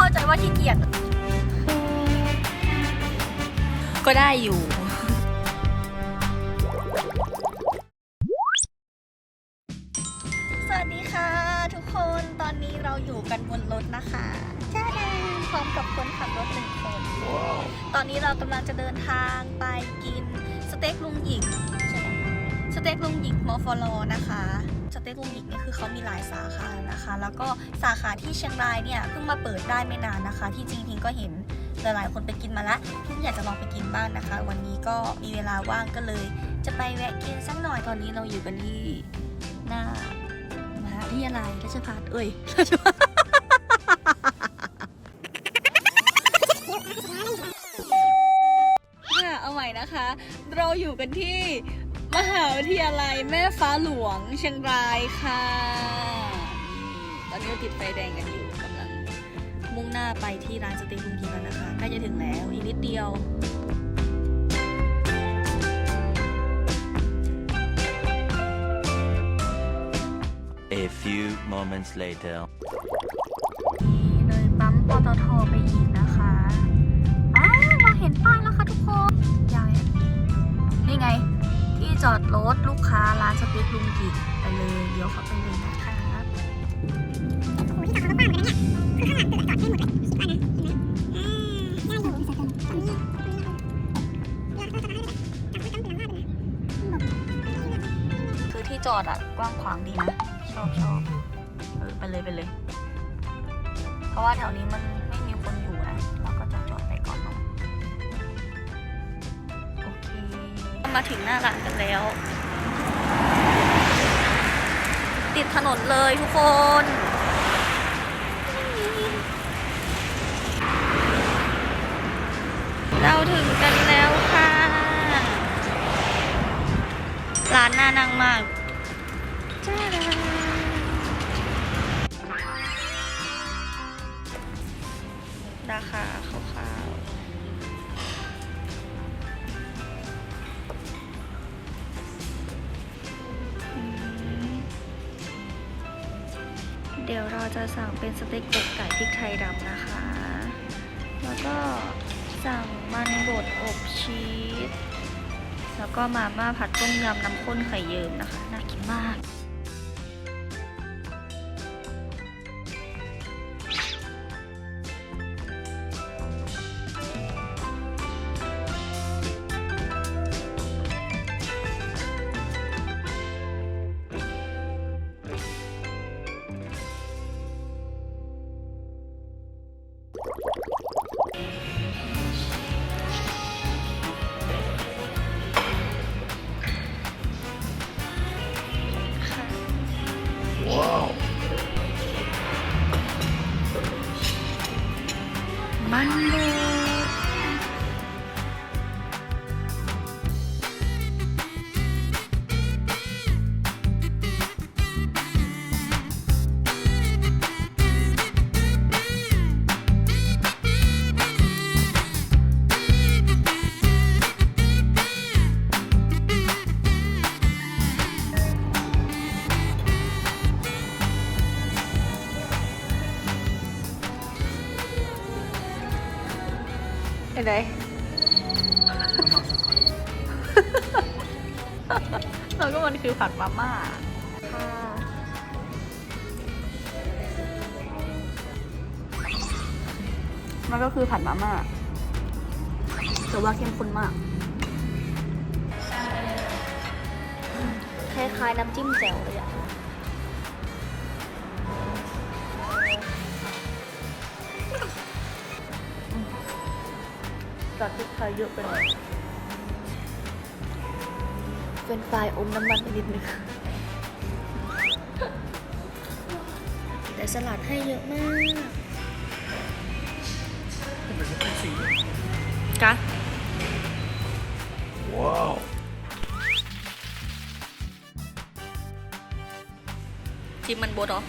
เข้าใจว่าขี้เกียจก็ได้อยู่ สวัสดีค่ะ ทุกคนตอนนี้เราอยู่กันบนรถนะคะจ้าดาพร้อมกับคนขับรถหนึ่งคน ตอนนี้เรากำลังจะเดินทางไปกินสเต็กลุงหญิงใช่ไหม สเต็กลุงหญิงมอฟลอนะคะ สเต็กลุงหญิงเนี่ยคือเขามีหลายสาขานะคะ แล้วก็สาขาที่เชียงรายเนี่ยเพิ่งมาเปิดได้ไม่นานนะคะ ที่จริงพิงก็เห็นหลายๆคนไปกินมาล้วพิงอยากจะลองไปกินบ้างนะคะ วันนี้ก็มีเวลาว่างก็เลย จะไปแวะกินสักหน่อยตอนนี้เราอยู่กันที่หน้ามหาวิทยาลัยราชภัฏเอ้ยราชภัฏค่ะเอาใหม่นะคะ เราอยู่กันที่ มหาวิทยาลัยแม่ฟ้าหลวงเชียงรายค่ะนี่ตอนนี้เราติดไฟแดงกันอยู่กำลังมุ่งหน้าไปที่ร้านสเต็กลุงกินแล้วนะคะใกล้จะถึงแล้วอีกนิดเดียว A few moments later. เลยปั๊มปตทไปอีกนะคะอ้าวเราเห็นป้ายแล้วค่ะทุกคนใหญ่นี่ไง ที่จอดรถลูกค้าร้านสเต็กลุงกิไปเลยเดี๋ยวเขาไปเลยนะคะโอ้ยที่จอดรถบ้านเหมือนกันเนี่ยคือข้างหลังตึกจอดได้หมดเลยคิดว่านะเห็นไหมอ่าได้อยู่มีเซอร์เคิลตรงนี้ตรงนี้เราก็จะได้จับไม่ต้องเปลี่ยนหน้าไปเลยคือที่จอดอะกว้างขวางดีนะชอบชอบเออไปเลยไปเลย เพราะว่าแถวนี้มันไม่มีคนอยู่นะ มาถึงหน้าร้านกันแล้ว ติดถนนเลยทุกคน เราถึงกันแล้วค่ะ ร้านน่านั่งมาก เดี๋ยวเราจะสั่งเป็นสเต็กอกไก่พริกไทยดำนะคะ แล้วก็สั่งมันบดอบชีส แล้วก็มาม่าผัดต้มยำน้ำข้นไข่เยิ้มนะคะ น่ากินมาก มั อะไรแล้วก็มันคือผัดมาม่าค่ะมันก็คือผัดมาม่าแต่ว่าเข้มข้นมากคล้ายๆน้ำจิ้มแจ่วเลยอะ จัดพริกไทยเยอะไปหน่อยเป็นไฟรายอมน้ำมันไปนิดนึงแต่สลัดให้เยอะมากกะ Wow. จิ้มมันบดเหรอ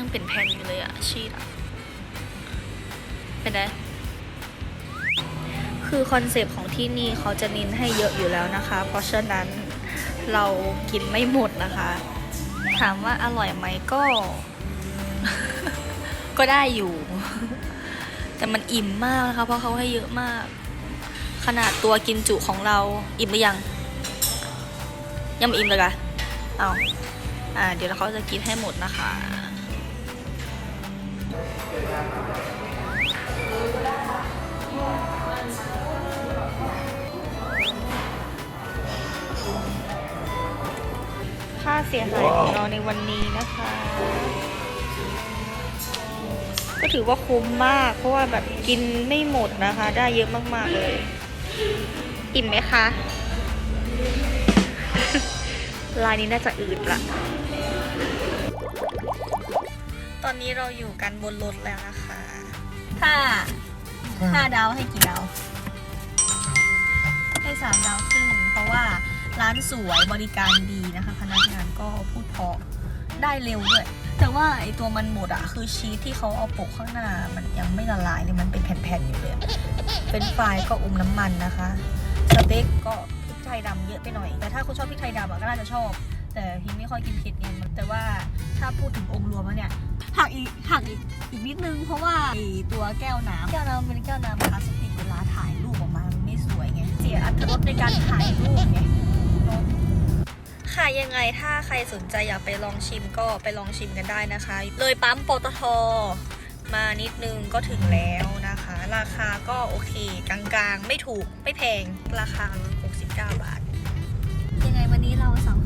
ยังเป็นแผ่นอยู่เลยอะชีสอะเป็นไงคือคอนเซปต์ของที่นี่เขาจะนินให้เยอะอยู่แล้วนะคะ เพราะฉะนั้นเรากินไม่หมดนะคะ ถามว่าอร่อยไหมก็ ก็ได้อยู่ แต่มันอิ่มมากนะคะ เพราะเขาให้เยอะมาก ขนาดตัวกินจุของเราอิ่มหรือยัง ยังไม่อิ่มเลยกะเอาอ่า เดี๋ยวเขาจะกินให้หมดนะคะ ค่าเสียหายของเราในวันนี้นะคะ ก็ถือว่าคุ้มมาก เพราะว่าแบบกินไม่หมดนะคะ ได้เยอะมาก ๆ เลย อิ่มไหมคะ ลายนี้น่าจะอืดละ ตอนนี้เราอยู่กันบนรถแล้วนะคะถ้าห้าดาวให้กี่ดาวให้สามดาวครึ่งเพราะว่าร้านสวยบริการดีนะคะ พนักงานก็พูดเพราะได้เร็วด้วย แต่ว่าไอตัวมันหมดอะคือชีสที่เขาเอาโปะข้างหน้า มันยังไม่ละลายเลยมันเป็นแผ่นๆอยู่เลยอะเป็นไฟรายก็อมน้ำมันนะคะสเต็กก็พริกไทยดำเยอะไปหน่อย แต่ถ้าคุณชอบพริกไทยดำอะก็น่าจะชอบ แต่พิมไม่ค่อยกินเผ็ดเนี่ยแต่ว่าถ้าพูดถึงองค์รวมแล้วเนี่ยหักอีกหักอีกอีกนิดนึงเพราะว่าไอตัวแก้วน้ำแก้วน้ำเป็นแก้วน้ำพลาสติกเวลาถ่ายรูปออกมามันไม่สวยไงเสียอรรถรสในการถ่ายรูปไงค่ะยังไงถ้าใครสนใจอยากไปลองชิมก็ไปลองชิมกันได้นะคะ เลยปั๊มปตทมานิดนึงก็ถึงแล้วนะคะ ราคาก็โอเคกลางๆ ไม่ถูกไม่แพงราคา 69 บาท ยังไงวันนี้เราสอง